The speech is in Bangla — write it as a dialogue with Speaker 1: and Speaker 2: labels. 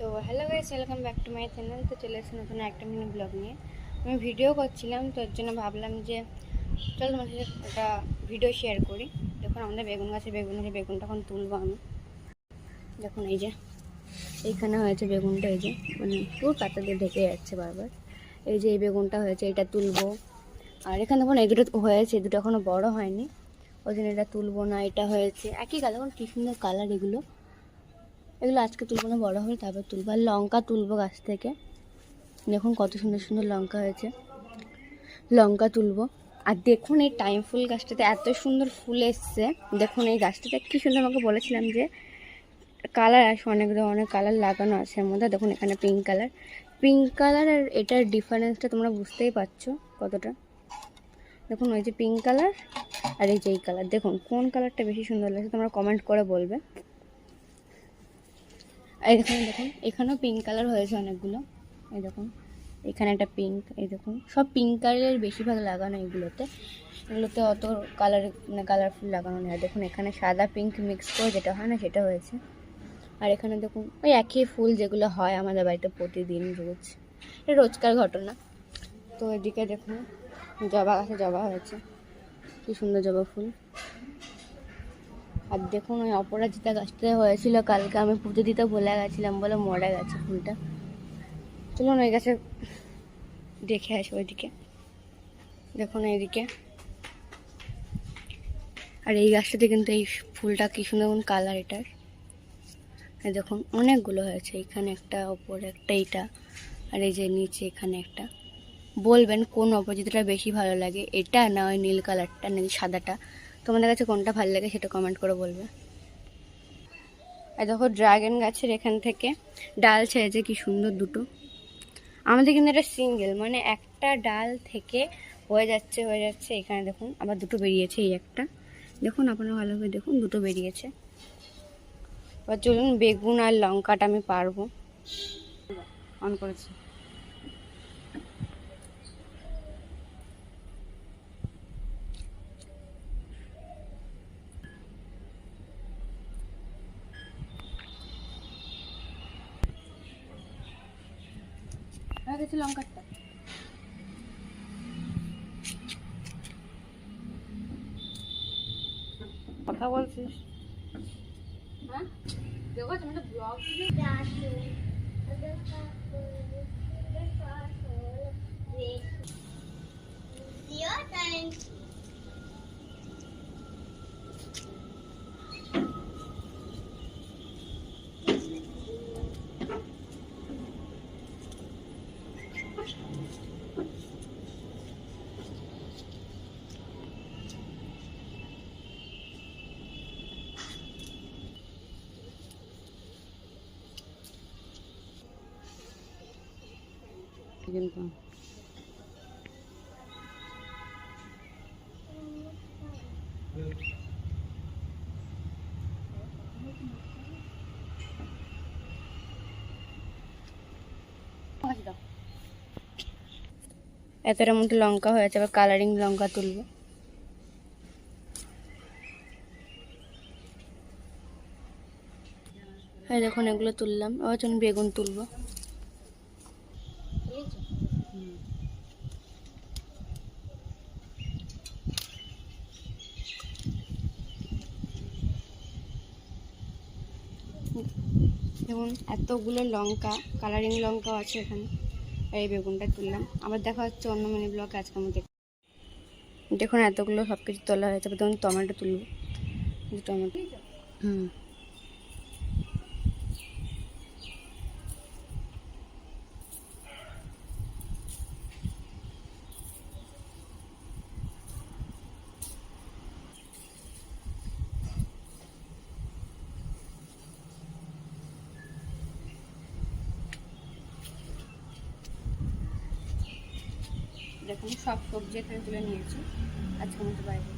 Speaker 1: তো hello guys welcome back to my channel তো চলে এসেছি নতুন একটা মিনি ব্লগ নিয়ে। আমি ভিডিও করছিলাম, তো এর জন্য ভাবলাম যে, চল তোমার সাথে একটা ভিডিও শেয়ার করি। দেখুন, আমাদের বেগুন গাছে বেগুন গাছে বেগুনটা এখন তুলবো আমি। দেখুন, এই যে, এইখানে হয়েছে বেগুনটা, এই যে মানে পুরো পাতা দিয়ে ঢেকে যাচ্ছে বারবার। এই যে এই বেগুনটা হয়েছে, এটা তুলবো। আর এখানে দেখুন, এই দুটো হয়েছে দুটো এখনও বড় হয়নি। ওই জন্য এটা তুলবো না, এটা হয়েছে। একই কালার, দেখুন কী সুন্দর কালার এগুলো। এগুলো আজকে তুলবো না, বড়ো হলে তারপর তুলবো। আর লঙ্কা তুলবো গাছ থেকে। দেখুন কত সুন্দর সুন্দর লঙ্কা হয়েছে। লঙ্কা তুলবো। আর দেখুন এই টাইম ফুল গাছটাতে এত সুন্দর ফুল এসছে। দেখুন এই গাছটাতে কী সুন্দর, আমাকে বলেছিলাম যে কালার আছে অনেক ধরনের কালার লাগানো আছে এর মধ্যে। দেখুন এখানে পিঙ্ক কালার পিঙ্ক কালার আর এটার ডিফারেন্সটা তোমরা বুঝতেই পারছ কতটা। দেখুন ওই যে পিঙ্ক কালার আর এই যে এই কালার দেখুন কোন কালারটা বেশি সুন্দর লাগছে, তোমরা কমেন্ট করে বলবে। এই দেখুন, এখানেও পিঙ্ক কালার হয়েছে অনেকগুলো। এই দেখুন, এখানে একটা পিঙ্ক এই দেখুন। সব পিঙ্ক কালারের বেশিরভাগ লাগানো এগুলোতে এগুলোতে অত কালার মানে কালারফুল লাগানো নেই। দেখুন, এখানে সাদা পিঙ্ক মিক্স করে যেটা হয় না, সেটা হয়েছে। আর এখানে দেখুন, ওই একই ফুল যেগুলো হয় আমাদের বাড়িতে প্রতিদিন, রোজ। এটা রোজকার ঘটনা। তো এদিকে দেখুন, জবা গাছে জবা হয়েছে। কি সুন্দর জবা ফুল। আর দেখুন, ওই অপরাজিতা গাছটা হয়েছিল কালকে, আমি পুজো দিতে ভুলে গেছিলাম বলে মরে গেছে ফুলটা। চলুন ওই গাছে দেখে আসি ওইদিকে। দেখুন এইদিকে। আর এই গাছটাতে কিন্তু এই ফুলটা কি সুন্দর কালার এটার। দেখুন, অনেকগুলো হয়েছে, এখানে একটা, ওপরে একটা, এইটা, আর এই যে নিচে এখানে একটা। বলবেন কোন অপরাজিতাটা বেশি ভালো লাগে, এটা না ওই নীল কালারটা নাকি সাদাটা? তোমাদের কাছে কোনটা ভালো লাগে সেটা কমেন্ট করে বলবে। আর দেখো ড্রাগন গাছের এখান থেকে ডাল ছেড়েছে, কি সুন্দর দুটো। আমাদের কিন্তু এটা সিঙ্গেল মানে একটা ডাল থেকে হয়ে যাচ্ছে হয়ে যাচ্ছে। এখানে দেখুন, আবার দুটো বেরিয়েছে এই একটা। দেখুন, আপনারা ভালোভাবে দেখুন, দুটো বেরিয়েছে। এবার চলুন, বেগুন আর লঙ্কাটা আমি পারব। অন করেছি। হয়ে গেছে লঙ্কারটা। কথা বলছিস? হ্যাঁ? দেখো তুমি দিয়ে ব্লগ কিন্তু। এতটা মতো লঙ্কা হয়েছে আবার কালারিং লঙ্কা তুলবো। হ্যাঁ দেখুন, এগুলো তুললাম। আবার বেগুন তুলবো। যেমন এতগুলো লঙ্কা কালারিং লঙ্কাও আছে এখানে। এই বেগুনটা তুললাম। আবার দেখা হচ্ছে অন্য মিনি ব্লক আজকে আমাদের দেখুন, এতগুলো সব কিছু তোলা হয়েছে। দেখুন টমেটো তুলব। টমেটো। হুম। দেখুন সব সবজি এখানে তুলে নিয়েছি। আজকে মতো বাইরে